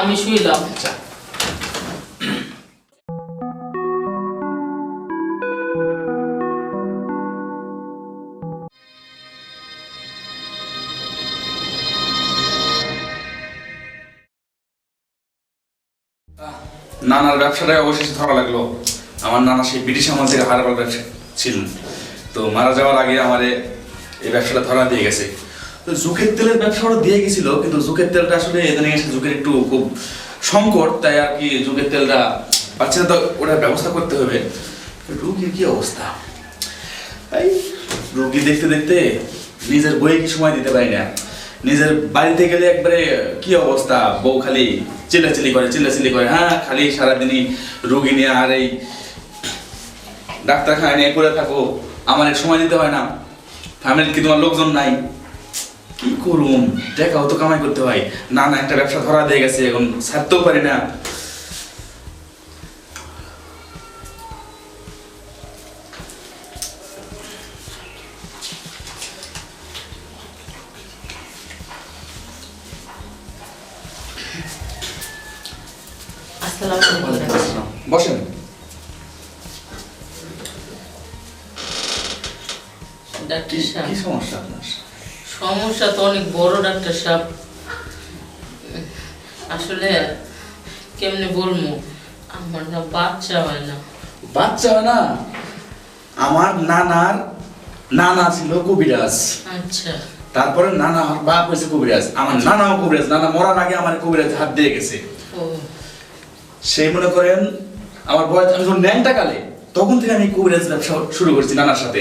আমি শুইলাম আচ্ছা। নানার ব্যবসাটাই অবশেষে ধরা লাগল। আমার নানা সেই ব্রিটিশ আমাদের হারাবার ব্যবসা ছিলেন। তো মারা যাওয়ার আগে আমারে এই ব্যবসাটা ধরা দিয়ে গেছে। তো জুকের তেলের ব্যবসাটা দিয়ে গেছিল, কিন্তু জুকের তেলটা আসলে এখানে এসে জুকের একটু খুব সংকট, তাই আর কি জুকের তেলটা পাচ্ছে না, তো ওটার ব্যবস্থা করতে হবে। রুগীর কি অবস্থা? এই রুগী দেখতে দেখতে নিজের বইয়ে কি সময় দিতে পারি না। নিজের বাড়িতে গেলে একবারে কি অবস্থা? বউ খালি চিল্লাচিল্লি করে চিল্লাচিল্লি করে হ্যাঁ খালি সারাদিনই রুগী নিয়ে আর এই ডাক্তারখানায় নিয়ে করে থাকো, আমার সময় দিতে হয় না। ফ্যামিলির কি তোমার লোকজন নাই? করুম। টাকাও তো কামাই করতে হয়। না না একটা ব্যবসা ধরা দিয়ে গেছে এখন ছাড়তেও পারি না। বসেন। কি সমস্যা আপনার? সমস্যা তো অনেক বড় ডাক্তার সাহেব। আসলে কেমনে বলব আমার না বাচ্চা হয় না। বাচ্চা হয় না? আমার নানার নানা ছিল কবিরাজ। আচ্ছা। তারপরে নানা বাপ হয়েছে কবিরাজ। আমার নানাও কবিরাজ। নানা মরার আগে আমার কবিরাজ হাত দিয়ে গেছে। সেই মনে করেন আমার বয়স আমি যখন ন্যাংটা কালে তখন থেকে আমি কবিরাজ ব্যবসা শুরু করছি নানার সাথে।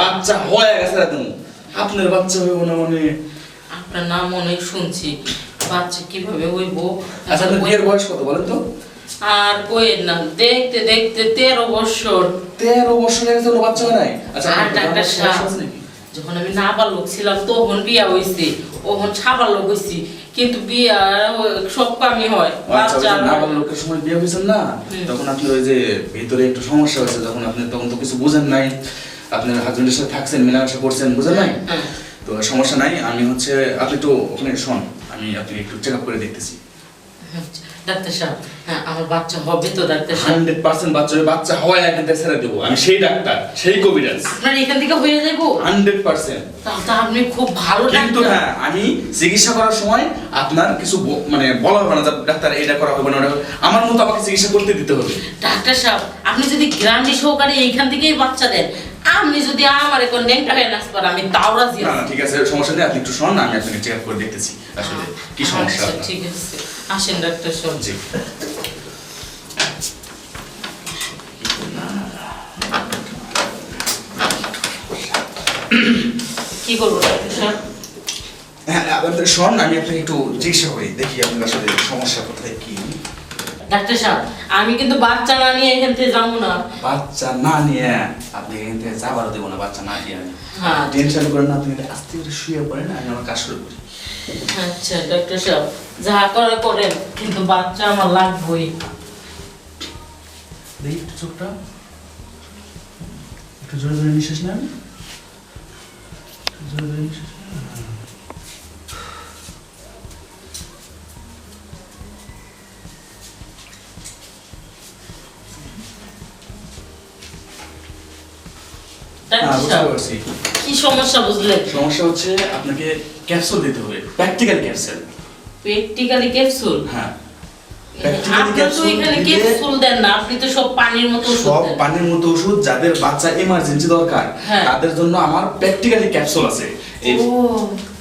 বাচ্চা হয়ে গেছে একদম। আপনার বাচ্চা হবে মনে মনে? আপনার নাম অনেক শুনছি। বাচ্চা কীভাবে হইব? আচ্ছা আপনার বিয়ের বয়স কত বলেন তো? আর কইেন না দেখতে দেখতে তেরো বছর। তেরো বছর হয়ে কোনো বাচ্চা হয় নাই? আচ্ছা আর ডাক্তার সাহেব? যখন আমি নাবালক ছিলাম তখন বিয়া হইছে। ওখন ছাবালক হইছি। কিন্তু বিয়া সব কামই হয়। আচ্ছা বাচ্চা যে হয়। লোকের সময় বিয়ে হয়েছেন না? তখন আপনি ওই যে ভিতরে একটু সমস্যা হয়েছে যখন আপনি তখন তো কিছু বুঝেন নাই। আপনার হাজবেন্ডের সাথে থাকছেন মেলামেশা করছেন বুঝেন নাই? হ্যাঁ। তো সমস্যা নাই আমি হচ্ছে আপনি তো ওখানে শোন আমি আপনি একটু চেক আপ করে দেখতেছি। আচ্ছা, ডাক্তার সাহেব হ্যাঁ আমার বাচ্চা হবে তো ডাক্তার সাহেব হান্ড্রেড পার্সেন্ট বাচ্চা হবে, বাচ্চা হওয়ায় এখান থেকে ছেড়ে দেবো। আমি সেই ডাক্তার সেই কবিরাজ। আপনার এখান থেকে হয়ে যাব? Hundred percent. তো আপনি খুব ভালো কিন্তু হ্যাঁ আমি চিকিৎসা করার সময় আপনার কিছু মানে বলা হবে না ডাক্তার এটা করা হবে না আমার মতো আমাকে চিকিৎসা করতে দিতে হবে। ডাক্তার সাহেব আপনি যদি গ্রান্ডি সহকারে এইখান থেকেই বাচ্চা দেন আপনি যদি আমার এখন হয়ে নাচ আমি তাও রাজি না না ঠিক আছে সমস্যা নেই আপনি একটু শোন আমি আপনাকে চেক আপ করে দেখতেছি। আসলে কি সমস্যা? আচ্ছা ঠিক আছে। আসেন ডাক্তার সাহেব। জি। কি করব ডাক্তার সাহেব? হ্যাঁ আপনাদের শোন আমি আপনাকে একটু চিকিৎসা করি দেখি আপনার আসলে সমস্যা কোথায় কি? ডাক্তার সাহেব আমি কিন্তু বাচ্চা না নিয়ে এখান থেকে যাব না। বাচ্চা না নিয়ে আপনি এখান থেকে যাবারও দেবো না বাচ্চা না নিয়ে। আমি হ্যাঁ। টেনশন করেন না আপনি এটা আস্তে করে শুয়ে পড়েন আমি আমার কাজ শুরু করি। আচ্ছা ডাক্তার সাহেব যা করে করেন কিন্তু বাচ্চা আমার লাগবেই। দেখি একটু চোখটা। একটু জোরে জোরে নিঃশ্বাস নেন। জোরে জোরে নিঃশ্বাস নেন। হ্যাঁ, কি সমস্যা বুঝলেন? সমস্যা হচ্ছে আপনাকে ক্যাপসুল দিতে হবে প্র্যাকটিক্যাল ক্যাপসুল প্র্যাকটিক্যালি ক্যাপসুল হ্যাঁ। পানির মতো ওষুধ যাদের বাচ্চা এমার্জেন্সি দরকার হ্যাঁ। তাদের জন্য আমার প্র্যাকটিক্যালি ক্যাপসুল আছে। এই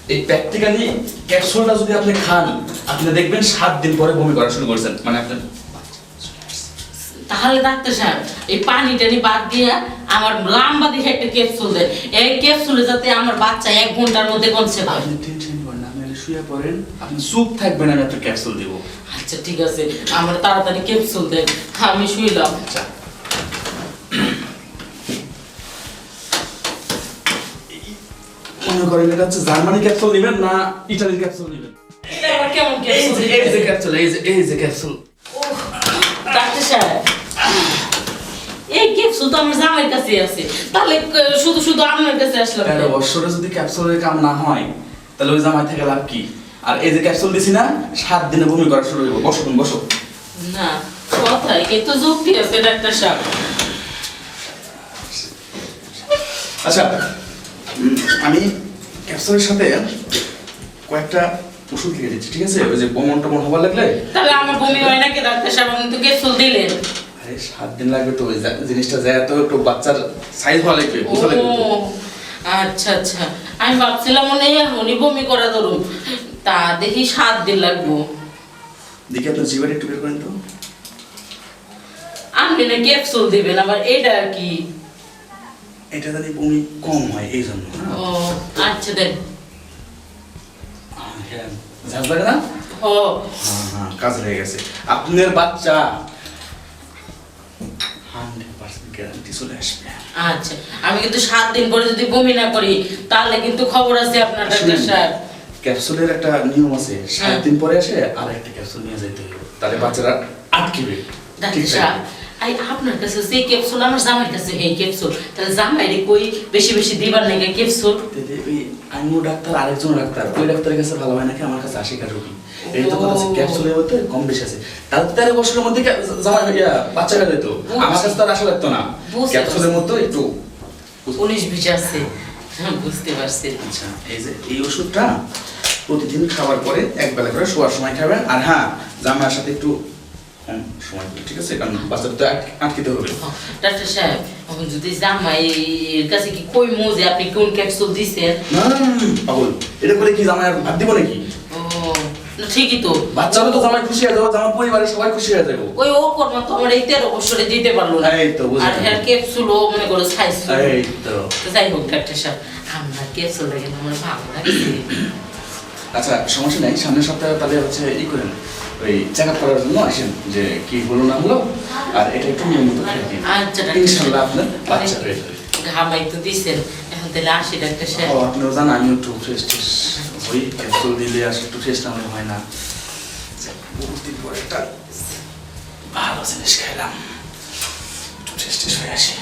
এই প্র্যাকটিক্যালি ক্যাপসুলটা যদি আপনি খান আপনি দেখবেন সাত দিন পরে বমি করা শুরু করেছেন। মানে আপনি তাহলে ডাক্তার সাহেব এই পানি টানি বাদ দিয়ে আমার লম্বা দেখে একটা ক্যাপসুল দেন এই ক্যাপসুলে যাতে আমার বাচ্চা এক ঘণ্টার মধ্যে হয় টেনশন করেন আপনি শুয়ে পড়েন আপনি চুপ থাকবেন আমি একটা ক্যাপসুল দেবো। আচ্ছা ঠিক আছে আমার তাড়াতাড়ি ক্যাপসুল দেন। আমি শুইলাম আচ্ছা। মনে করেন এটা হচ্ছে জার্মানি ক্যাপসুল নেবেন না ইটালির ক্যাপসুল নেবেন? কেমন ক্যাপসুল এই যে ক্যাপসুল এই যে ক্যাপসুল ডাক্তার সাহেব ক্যাপসুল তো আমার জামাইয়ের কাছে আছে। তাহলে শুধু শুধু আপনার কাছে আসলাম তেরো? বছরে যদি ক্যাপসুলের কাম না হয় তাহলে ওই জামাই থেকে লাভ কি? আর এই যে ক্যাপসুল দিছি না সাত দিনে বমি করা শুরু হইব বসো তুমি বসো। না কথাই কিন্তু যুক্তি আছে ডাক্তার সাহেব। আচ্ছা আমি ক্যাপসুলের সাথে কয়েকটা ওষুধ লিখে দিচ্ছি ঠিক আছে? ওই যে বমন টমন হবার লাগলে? তাহলে আমার বমি হয় নাকি ডাক্তার সাহেব? আপনি তো ক্যাপসুল দিলেন। সাত দিন লাগবে তো ওই জিনিসটা যায় তো একটু বাচ্চার সাইজ ভালো লাগবে বুঝা লাগবে আচ্ছা আচ্ছা। আমি ভাবছিলাম মনে হয় বমি করা ধরুন। তা দেখি সাত দিন লাগবো। দেখি আপনার একটু বের করেন তো। আপনি না ক্যাপসুল দিবেন আবার এটা কি? এটা জানি বমি কম হয় এই জন্য? ও আচ্ছা দেন। হ্যাঁ লাগে না? ও। হ্যাঁ হ্যাঁ কাজ হয়ে গেছে। আপনার বাচ্চা গ্যারান্টি চলে আসবে। আচ্ছা আমি কিন্তু সাত দিন পরে যদি বমি না করি তাহলে কিন্তু খবর আছে আপনার ডাক্তার সাহেব ক্যাপসুলের একটা নিয়ম আছে সাত হ্যাঁ। দিন পরে আসে আর একটা ক্যাপসুল নিয়ে যেতে হবে। তাহলে বাচ্চারা আটকিবে। ডাক্তার ঠিক সাহেব আই আপনার কাছে যে ক্যাপসুল আমার জামাইয়ের কাছে এই ক্যাপসুল তাহলে জামাইরে কই বেশি বেশি দিবার নাকি ক্যাপসুল আমিও ডাক্তার আরেকজন ডাক্তার ওই ডাক্তারের কাছে ভালো হয় নাকি? আমার কাছে আশি কার রোগী এই তো কথা। ক্যাপসুলের মধ্যে কম বেশি আছে। তাহলে তেরো বছরের মধ্যে জামাই বাচ্চা হয়ে যেত আমার কাছে তো আর আশা লাগতো না। ক্যাপসুলের মধ্যে একটু উনিশ বিশ আছে। হ্যাঁ, বুঝতে পারছি। আচ্ছা এই যে এই ওষুধটা প্রতিদিন খাবার পরে এক বেলা করে শোয়ার সময় খাবেন। আর হ্যাঁ জামাইয়ের সাথে একটু সময় ঠিক আছে কারণ বাচ্চাটা তো আটকিতে হবে। ডাক্তার সাহেব আমি যদি জামাইয়ের কাছে কি কই যে আপনি কোন ক্যাপসুল দিছেন? না না, না, না, পাগল। এটা করে কি জামাই ভাত দিব নাকি? ঠিকই তো। বাচ্চারা তো জামাই খুশি হয়ে যাব জামার পরিবারের সবাই খুশি হয়ে যাব। ওই ও কর্ম তো আমার এই তেরো বছরে দিতে পারল না। এই তো আর হ্যাঁ ক্যাপসুল ও মনে করো সাইজ এই তো। যাই হোক ডাক্তার সাহেব আমরা ক্যাপসুল লাগে আমার ভালো আচ্ছা সমস্যা নেই সামনের সপ্তাহে তাহলে হচ্ছে ই করেন ওই চেক আপ করার জন্য আসেন যে কি হলো না হলো আর এটা একটু নিয়মিত খেয়ে দিন। আচ্ছা। ইনশাল্লাহ আপনার বাচ্চা হয়ে যাবে। ঘামাই তো দিছেন। এখন তাহলে আসি ডাক্তার সাহেব। ও আপনিও জানেন আমি একটু ফ্রেশ ওই ক্যাপসুল দিলে আর একটু ফ্রেশ না হলে হয় না। যাক, বহুত দিন পরে একটা ভালো জিনিস খাইলাম। একটু ফ্রেশ হয়ে আসি।